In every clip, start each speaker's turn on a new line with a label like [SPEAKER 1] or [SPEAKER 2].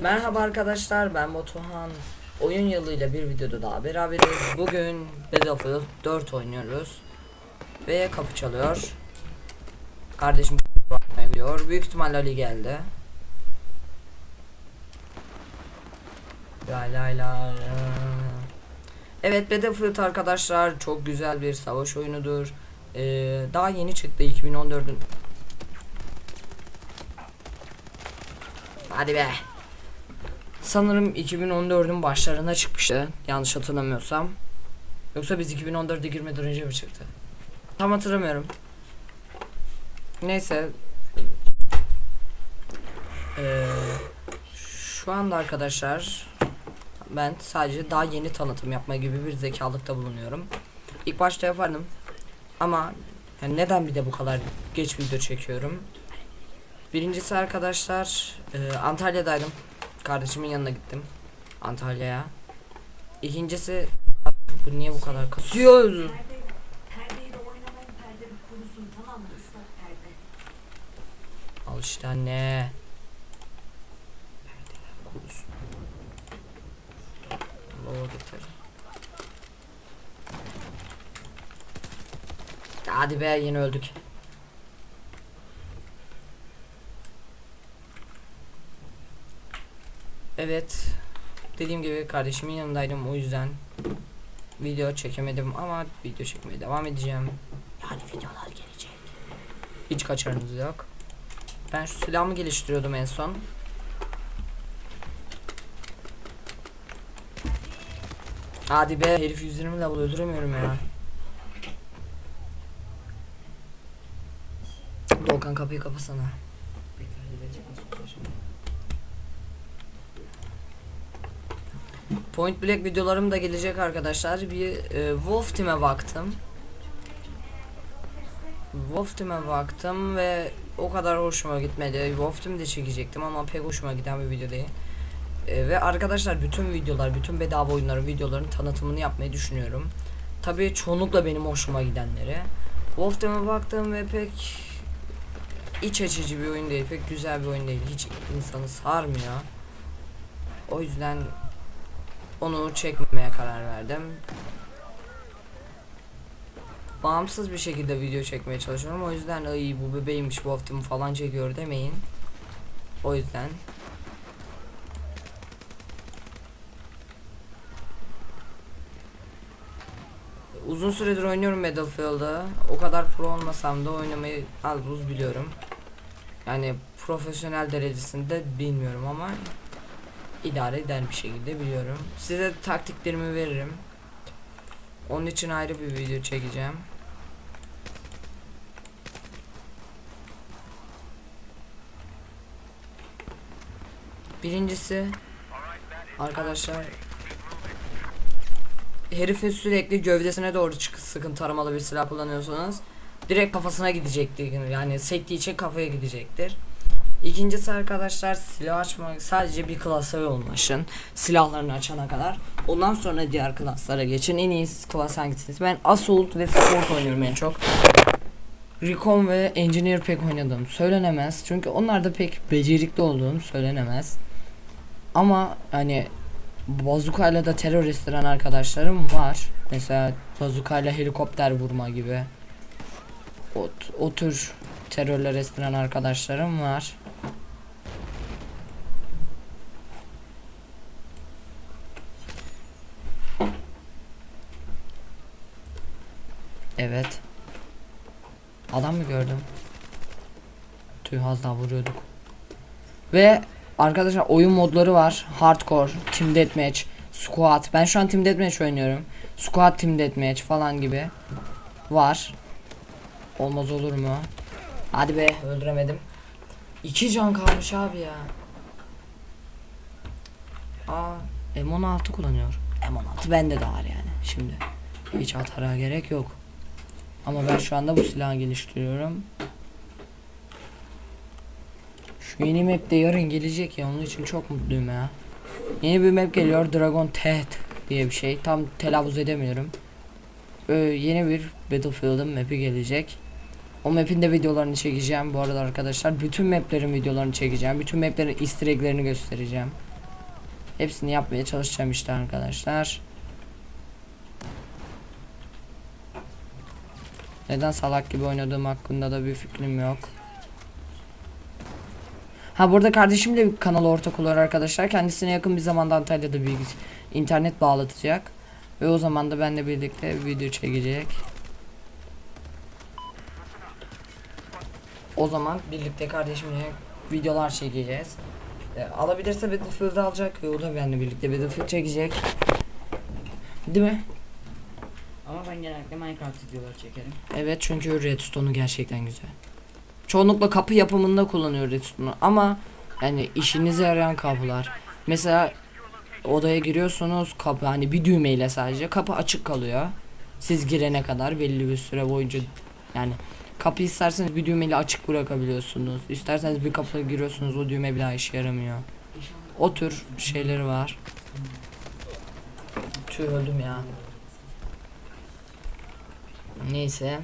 [SPEAKER 1] Merhaba arkadaşlar ben Batuhan. Oyun yılıyla bir videoda daha beraberiz. Bugün Battlefield 4 oynuyoruz. Ve kapı çalıyor. Kardeşim biliyor. Büyük ihtimalle Ali geldi. La la la. Evet Battlefield arkadaşlar çok güzel bir savaş oyunudur. Ee, daha yeni çıktı 2014'ün. Hadi be. Sanırım 2014'ün başlarına çıkmıştı. Yanlış hatırlamıyorsam. Yoksa biz 2014'e girmeden önce mi çıktı? Tam hatırlamıyorum. Neyse. Ee, şu anda arkadaşlar ben sadece daha yeni tanıtım yapma gibi bir zekalıkta bulunuyorum. İlk başta yapardım. Ama yani neden bir de bu kadar geç video çekiyorum? Birincisi arkadaşlar e, Antalya'daydım. Kardeşimin yanına gittim. Antalya'ya. İkincisi bu niye bu kadar kasıyor?
[SPEAKER 2] Perdeyle oynamayın perde bir kurusun tamam mı ıslak perde.
[SPEAKER 1] Al işte anne. Perdeler kurusun. Lova getir. Hadi be yine öldük. Evet. Dediğim gibi kardeşimin yanındaydım o yüzden video çekemedim ama video çekmeye devam edeceğim. Yani videolar gelecek. Hiç kaçarınız yok. Ben şu silahımı geliştiriyordum en son. Hadi be herif 120 level öldüremiyorum ya. Doğukan kapıyı kapasana. Point Blank videolarım da gelecek arkadaşlar. Bir e, Wolf Team'e baktım. Wolf Team'e baktım ve o kadar hoşuma gitmedi. Wolf Team de çekecektim ama pek hoşuma giden bir video değil. E, ve arkadaşlar bütün videolar, bütün bedava oyunların videoların tanıtımını yapmayı düşünüyorum. Tabii çoğunlukla benim hoşuma gidenleri. Wolf Team'e baktım ve pek iç açıcı bir oyun değil, pek güzel bir oyun değil. Hiç insanı sarmıyor. O yüzden onu çekmemeye karar verdim. Bağımsız bir şekilde video çekmeye çalışıyorum. O yüzden ay bu bebeğimmiş bu haftamı falan çekiyor demeyin. O yüzden Uzun süredir oynuyorum Battlefield'ı. O kadar pro olmasam da oynamayı az buz biliyorum. Yani profesyonel derecesinde bilmiyorum ama idare eder bir şekilde biliyorum. Size taktiklerimi veririm. Onun için ayrı bir video çekeceğim. Birincisi arkadaşlar herifin sürekli gövdesine doğru çık sıkın taramalı bir silah kullanıyorsanız direkt kafasına gidecektir yani sektiği için kafaya gidecektir. İkincisi arkadaşlar silah açmak sadece bir klasa yoğunlaşın. Silahlarını açana kadar. Ondan sonra diğer klaslara geçin. En iyi klas hangisiniz? Ben Assault ve Sport oynuyorum en çok. Recon ve Engineer pek oynadığım söylenemez. Çünkü onlarda pek becerikli olduğum söylenemez. Ama hani bazukayla da terör estiren arkadaşlarım var. Mesela bazukayla helikopter vurma gibi. O, o tür terörler estiren arkadaşlarım var. Evet. Adam mı gördüm? Tüh az daha vuruyorduk. Ve arkadaşlar oyun modları var. Hardcore, Team Deathmatch, Squad. Ben şu an Team Deathmatch oynuyorum. Squad Team Deathmatch falan gibi. Var. Olmaz olur mu? Hadi be öldüremedim. İki can kalmış abi ya. Aa M16 kullanıyor. M16 bende de var yani şimdi. Hiç atara gerek yok. Ama ben şu anda bu silahı geliştiriyorum. Şu yeni map de yarın gelecek ya onun için çok mutluyum ya. Yeni bir map geliyor Dragon Teht diye bir şey. Tam telaffuz edemiyorum. Ee, yeni bir Battlefield'ın map'i gelecek. O map'in de videolarını çekeceğim bu arada arkadaşlar. Bütün map'lerin videolarını çekeceğim. Bütün map'lerin easter egg'lerini göstereceğim. Hepsini yapmaya çalışacağım işte arkadaşlar. Neden salak gibi oynadığım hakkında da bir fikrim yok. Ha burada kardeşim de bir kanala ortak olur arkadaşlar. Kendisine yakın bir zamanda Antalya'da bir internet bağlatacak. Ve o zaman da benle birlikte video çekecek. O zaman birlikte kardeşimle videolar çekeceğiz. E, alabilirse Battlefield'ı alacak ve o da benimle birlikte Battlefield çekecek. Değil mi?
[SPEAKER 3] Ama ben genellikle Minecraft videoları çekerim.
[SPEAKER 1] Evet çünkü Redstone'u gerçekten güzel. Çoğunlukla kapı yapımında kullanıyor Redstone'u ama yani işinize yarayan kapılar. Mesela odaya giriyorsunuz kapı hani bir düğmeyle sadece kapı açık kalıyor. Siz girene kadar belli bir süre boyunca yani kapı isterseniz bir düğmeyle açık bırakabiliyorsunuz. İsterseniz bir kapıya giriyorsunuz o düğme daha işe yaramıyor. O tür şeyleri var. Tüh öldüm ya. Neyse.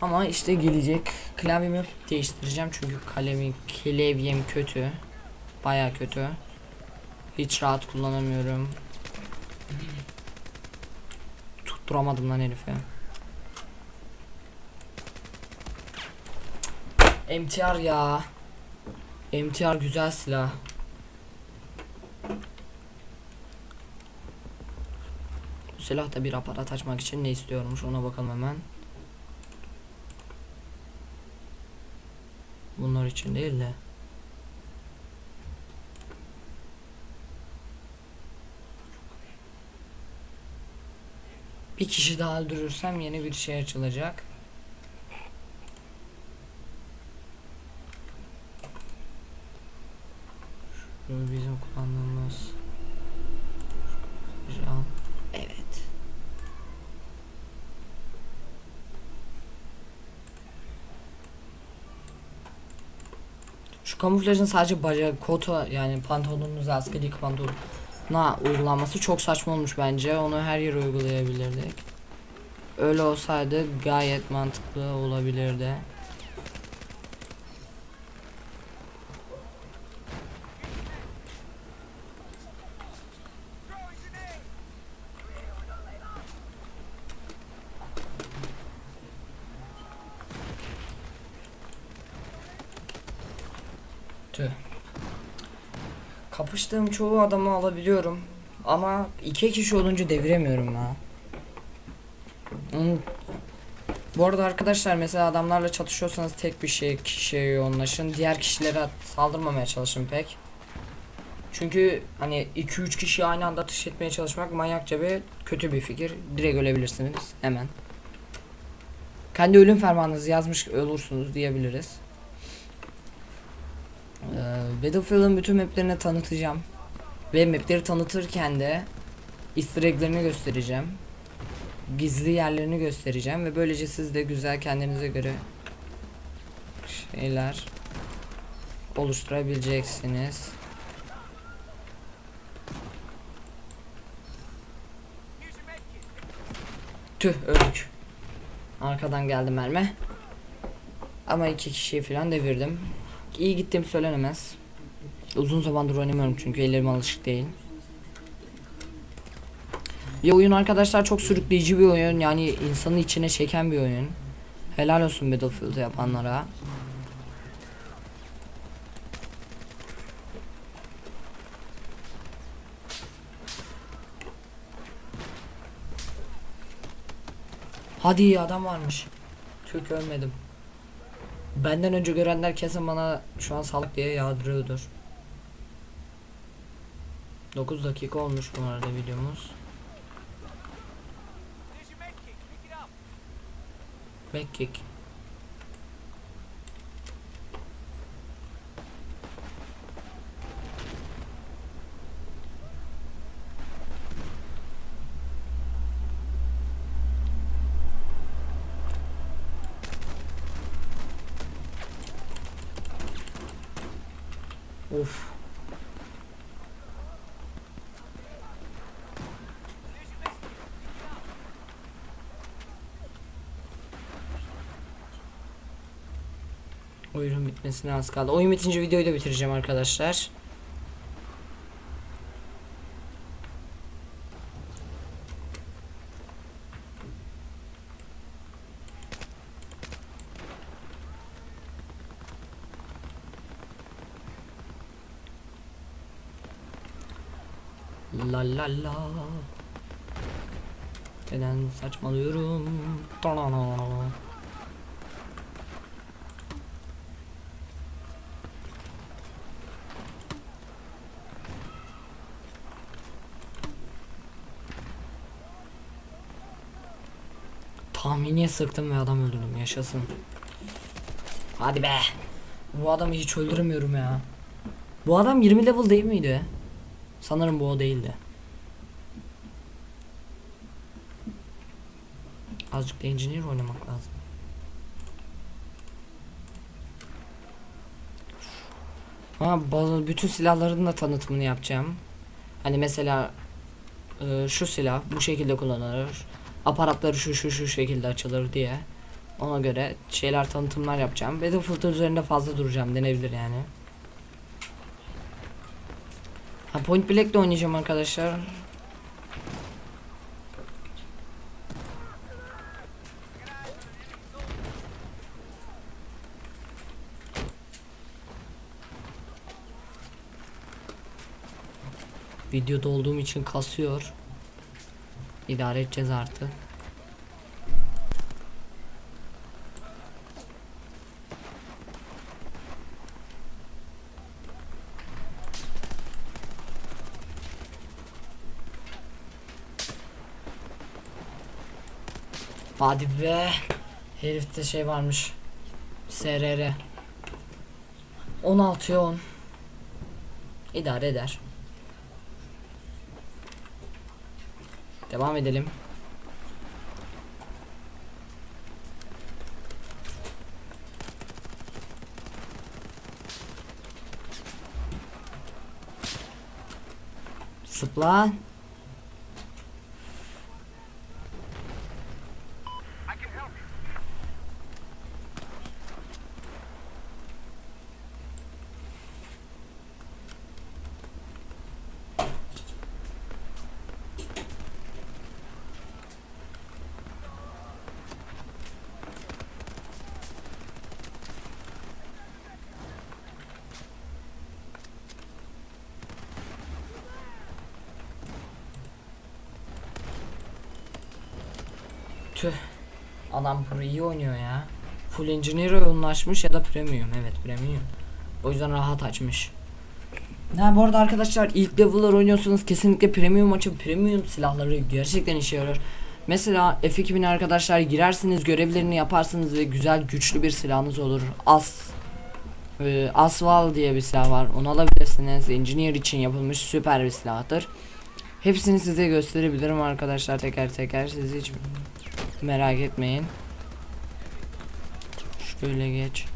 [SPEAKER 1] Ama işte gelecek. Klavyemi değiştireceğim çünkü kalemi klavyem kötü. Baya kötü. Hiç rahat kullanamıyorum. Tutturamadım lan herife. MTR ya. MTR güzel silah. Silah da bir aparat açmak için ne istiyormuş ona bakalım hemen. Bunlar için değil de. Bir kişi daha öldürürsem yeni bir şey açılacak. Şu bizim kullandığımız Can. Evet. Şu kamuflajın sadece bacak, kota yani pantolonunuz askeri pantolonuna uygulanması çok saçma olmuş bence. Onu her yere uygulayabilirdik. Öyle olsaydı gayet mantıklı olabilirdi. Tüh. Kapıştığım çoğu adamı alabiliyorum. Ama iki kişi olunca deviremiyorum. Hmm. Bu arada arkadaşlar mesela adamlarla çatışıyorsanız tek bir şey kişiye yoğunlaşın. Diğer kişilere saldırmamaya çalışın pek. Çünkü hani 2-3 kişi aynı anda ateş etmeye çalışmak manyakça bir kötü bir fikir. Direkt ölebilirsiniz hemen. Kendi ölüm fermanınızı yazmış olursunuz diyebiliriz. Battlefield'ın bütün maplerini tanıtacağım. Ve mapleri tanıtırken de easter egg'lerini göstereceğim. Gizli yerlerini göstereceğim ve böylece siz de güzel kendinize göre şeyler oluşturabileceksiniz. Tüh öldük. Arkadan geldi mermi. Ama iki kişiyi falan devirdim. İyi gittiğim söylenemez. Uzun zamandır oynamıyorum çünkü ellerim alışık değil. Bir oyun arkadaşlar çok sürükleyici bir oyun yani insanı içine çeken bir oyun. Helal olsun Battlefield yapanlara. Hadi adam varmış. Türk ölmedim. Benden önce görenler kesin bana şu an sağlık diye yağdırıyordur. 9 dakika olmuş bu arada videomuz. Backkick. Of. Oyunun bitmesine az kaldı. Oyun bitince videoyu da bitireceğim arkadaşlar. La la la. Neden saçmalıyorum? Tanana. Tahmini sıktım ve adam öldürdüm. Yaşasın. Hadi be. Bu adamı hiç öldüremiyorum ya. Bu adam 20 level değil miydi? Sanırım bu o değildi. Azıcık da engineer oynamak lazım. Ha bazı bütün silahların da tanıtımını yapacağım. Hani mesela e, şu silah bu şekilde kullanılır. Aparatları şu şu şu şekilde açılır diye. Ona göre şeyler tanıtımlar yapacağım. Battlefield üzerinde fazla duracağım denebilir yani. Ha Point Blank de oynayacağım arkadaşlar. Videoda olduğum için kasıyor. İdare edeceğiz artık. Hadi be. Herifte şey varmış. SRR. 16'ya 10. İdare eder. Devam edelim. Zıpla. Tüh. Adam pro iyi oynuyor ya. Full Engineer yoğunlaşmış ya da Premium. Evet Premium. O yüzden rahat açmış. Ha bu arada arkadaşlar ilk level'lar oynuyorsanız kesinlikle Premium açın. Premium silahları gerçekten işe yarar. Mesela F2000 arkadaşlar girersiniz görevlerini yaparsınız ve güzel güçlü bir silahınız olur. As e, Asval diye bir silah var. Onu alabilirsiniz. Engineer için yapılmış süper bir silahtır. Hepsini size gösterebilirim arkadaşlar teker teker. Siz hiç Merak etmeyin. Şöyle geç.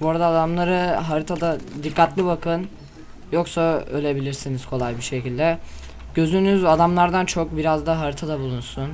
[SPEAKER 1] Bu arada adamları haritada dikkatli bakın. Yoksa ölebilirsiniz kolay bir şekilde. Gözünüz adamlardan çok biraz da haritada bulunsun.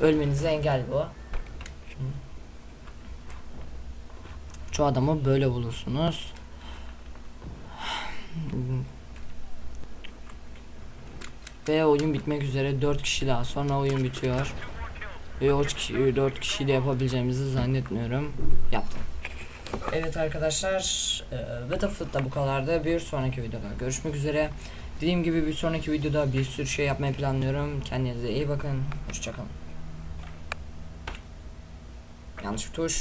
[SPEAKER 1] Ölmenize engel bu. Şu adamı böyle bulursunuz. Ve oyun bitmek üzere 4 kişi daha sonra oyun bitiyor. Ve o kişi 4 kişiyle yapabileceğimizi zannetmiyorum. Yaptım. Evet arkadaşlar, e, Battlefield'da bu kadardı. Bir sonraki videoda görüşmek üzere. Dediğim gibi bir sonraki videoda bir sürü şey yapmayı planlıyorum. Kendinize iyi bakın. Hoşçakalın. Yanlış bir tuş.